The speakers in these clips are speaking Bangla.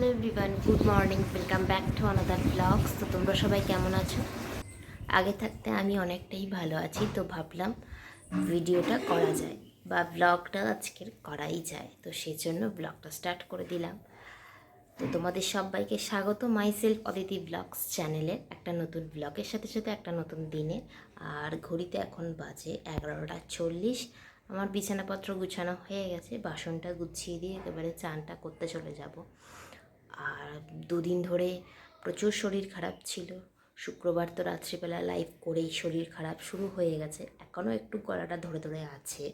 Hello everyone good morning welcome back to another blogs তো তোমরা সবাই কেমন আছো? আগে থাকতে আমি অনেকটাই ভালো আছি, তো ভাবলাম ভিডিওটা করা যায় বা ব্লগটা আজকের করাই যায়। তো সেই জন্য ব্লগটা স্টার্ট করে দিলাম। তো তোমাদের সবাইকে স্বাগত মাই সেলফ অদিতি ব্লগস চ্যানেলে একটা নতুন ব্লগের সাথে সাথে একটা নতুন দিনে। আর ঘড়িতে এখন বাজে এগারোটা চল্লিশ। আমার বিছানাপত্র গুছানো হয়ে গেছে, বাসনটা গুছিয়ে দিয়ে একেবারে চানটা করতে চলে যাব। আর দুদিন ধরে প্রচুর শরীর খারাপ ছিল। শুক্রবার তো রাত্রিবেলা লাইভ করেই শরীর খারাপ শুরু হয়ে গেছে। এখনও একটু গলাটা ধরে ধরে আছে।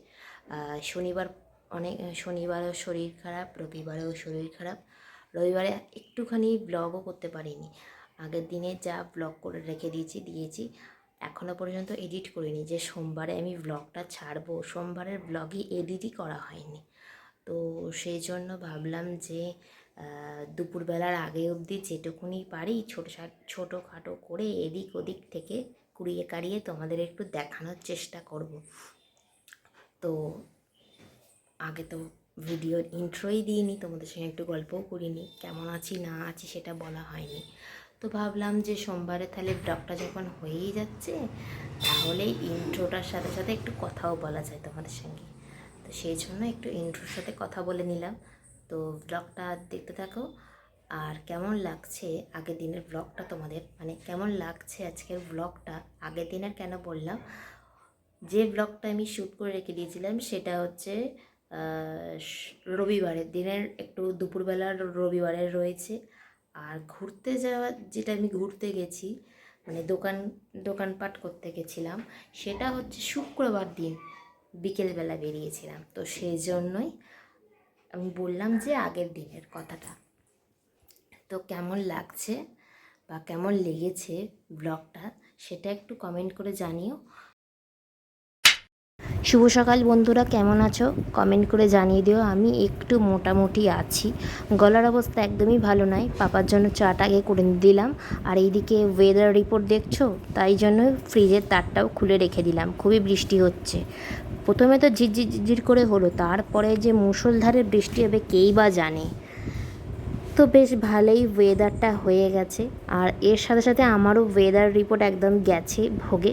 শনিবার অনেক, শনিবারও শরীর খারাপ, রবিবারেও শরীর খারাপ। রবিবারে একটুখানি ব্লগও করতে পারিনি। আগের দিনে যা ব্লগ করে রেখে দিয়েছি দিয়েছি, এখনও পর্যন্ত এডিট করিনি যে সোমবারে আমি ব্লগটা ছাড়বো। সোমবারের ব্লগই এডিটই করা হয়নি। তো সেই জন্য ভাবলাম যে দুপুরবেলার আগে অবধি যেটুকুনি পারি ছোটো ছোটোখাটো করে এদিক ওদিক থেকে কুড়িয়ে কাড়িয়ে তোমাদের একটু দেখানোর চেষ্টা করব। তো আগে তো ভিডিওর ইন্ট্রোই দিইনি, তোমাদের সঙ্গে একটু গল্পও করিনি, কেমন আছি না আছি সেটা বলা হয়নি। তো ভাবলাম যে সোমবারে তাহলে ব্লগটা যখন হয়েই যাচ্ছে, তাহলে ইন্ট্রোটার সাথে সাথে একটু কথাও বলা যায় তোমাদের সঙ্গে। তো সেই জন্য একটু ইন্ট্রোর সাথে কথা বলে নিলাম। তো ব্লগটা দেখতে থাকো। আর কেমন লাগছে আগের দিনের ব্লগটা তোমাদের? মানে কেমন লাগছে আজকের ব্লগটা আগের দিনের কেন বললাম? যে ব্লগটা আমি শ্যুট করে রেখে দিয়েছিলাম সেটা হচ্ছে রবিবারের দিনের একটু দুপুরবেলার রবিবারের রয়েছে। আর ঘুরতে যাওয়া যেটা আমি ঘুরতে গেছি মানে দোকান, দোকানপাট করতে গেছিলাম, সেটা হচ্ছে শুক্রবার দিন বিকেলবেলা বেরিয়েছিলাম। তো সেই জন্যই আমি বললাম যে আগের দিনের কথাটা। তো কেমন লাগছে বা কেমন লেগেছে ব্লগটা সেটা একটু কমেন্ট করে জানিও। শুভ সকাল বন্ধুরা, কেমন আছো? কমেন্ট করে জানিয়ে দিও। আমি একটু মোটামুটি আছি। গলার অবস্থা একদমই ভালো নয় পাপার জন্য চাটা আগে করে দিলাম। আর এইদিকে ওয়েদার রিপোর্ট দেখছ? তাই জন্য ফ্রিজের তারটাও খুলে রেখে দিলাম। খুবই বৃষ্টি হচ্ছে। প্রথমে তো ঝিরঝির ঝিরঝির করে হলো, তারপরে যে মুষলধারে বৃষ্টি হবে কেই বা জানে। তো বেশ ভালোই ওয়েদারটা হয়ে গেছে, আর এর সাথে সাথে আমারও ওয়েদার রিপোর্ট একদম গেছে ভোগে,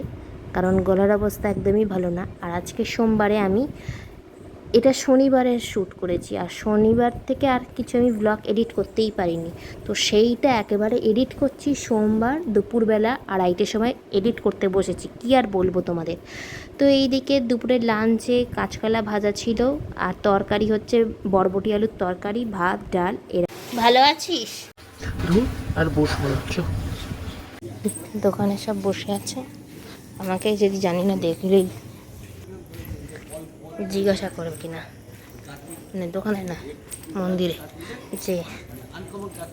কারণ গলার অবস্থা একদমই ভালো না। আর আজকে সোমবারে আমি এটা শনিবারে শ্যুট করেছি, আর শনিবার থেকে আর কিছু আমি ব্লগ এডিট করতেই পারিনি। তো সেইটা একেবারে এডিট করছি, সোমবার দুপুরবেলা আড়াইটের সময় এডিট করতে বসেছি। কি আর বলব তোমাদের? তো এইদিকে দুপুরের লাঞ্চে কাঁচকলা ভাজা ছিল আর তরকারি হচ্ছে বরবটি আলুর তরকারি ভাত ডাল এরা ভালো আছিস? আর বসবো দোকানে সব বসে আছে। আমাকে যদি জানি না দেখলেই জিজ্ঞাসা করবে কিনা। মানে দোকানে না মন্দিরে। যে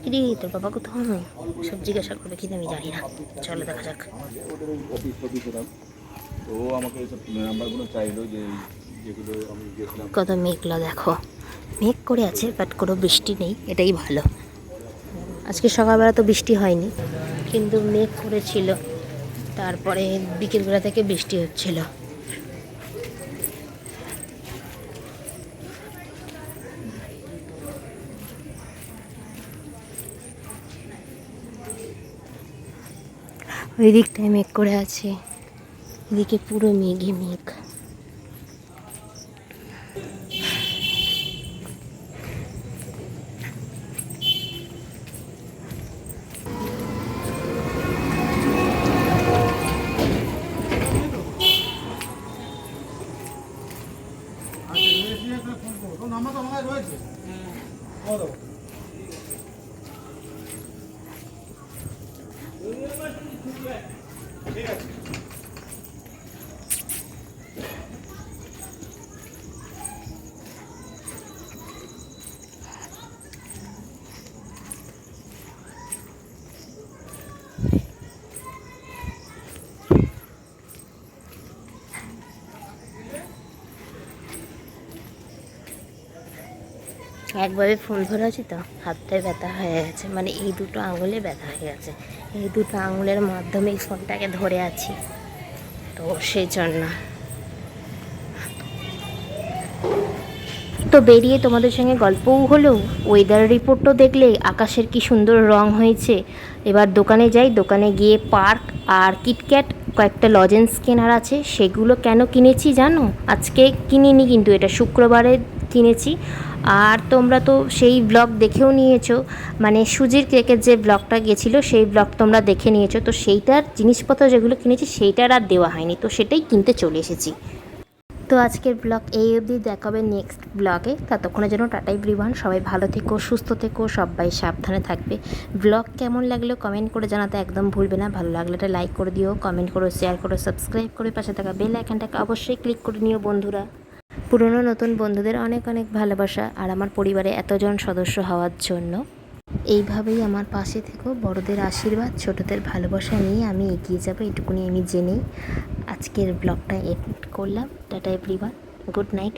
কিরে তোর বাবা কোথাও সব জিজ্ঞাসা করবে কিনা আমি জানি না। চলো দেখা যাক। কত মেঘলা, দেখো। মেঘ করে আছে বাট কোনো বৃষ্টি নেই, এটাই ভালো। আজকে সকালবেলা তো বৃষ্টি হয়নি, কিন্তু মেঘ করেছিল। তারপরে বিকেলবেলা থেকে বৃষ্টি হচ্ছিল। ওই দিকটায় মেঘ করে আছে। এদিকে পুরো মেঘে মেঘ। একবারে ফোন ধরে আছি তো, হাতটায় ব্যথা হয়ে গেছে। মানে এই দুটো আঙুলে ব্যথা হয়ে গেছে। এই দুটো আঙুলের মাধ্যমে এই ফোনটাকে ধরে আছি। তো সেই জন্য। তো বেরিয়ে তোমাদের সঙ্গে গল্পও হলো। ওয়েদার রিপোর্টও দেখলে আকাশের কি সুন্দর রং হয়েছে। এবার দোকানে যাই, দোকানে গিয়ে পার্ক আর কিটক্যাট কয়েকটা লজেন্স কেনার আছে। সেগুলো কেন কিনেছি জানো? আজকে কিনিনি কিন্তু, এটা শুক্রবারে কিনেছি। আর তোমরা তো সেই ব্লগ দেখেও নিয়েছো। মানে সুজির কেকের যে ব্লগটা গেছিল, সেই ব্লগ তোমরা দেখে নিয়েছো। তো সেইটার জিনিসপত্র যেগুলো কিনেছি, সেইটার আর দেওয়া হয়নি। তো সেটাই কিনতে চলে এসেছি। তো আজকের ব্লগ এই অবধি। দেখাবে নেক্সট ব্লগে। ততক্ষণের জন্য টাটাই ব্রিভান সবাই ভালো থেকো, সুস্থ থেকো, সবাই সাবধানে থাকবে। ব্লগ কেমন লাগল কমেন্ট করে জানাতে একদম ভুলবে না। ভালো লাগলে এটা লাইক করে দিও কমেন্ট করো শেয়ার করো সাবস্ক্রাইব করে পাশে থাকা বেল আইকনটাকে অবশ্যই ক্লিক করে নিও বন্ধুরা। পুরনো নতুন বন্ধুদের অনেক অনেক ভালোবাসা আর আমার পরিবারে এতজন সদস্য হওয়ার জন্য। এইভাবেই আমার পাশে থেকেও বড়দের আশীর্বাদ, ছোটদের ভালোবাসা নিয়ে আমি এগিয়ে যাব, এটুকুনি আমি জেনেই আজকের ব্লগটা এড করলাম। Tata everyone good night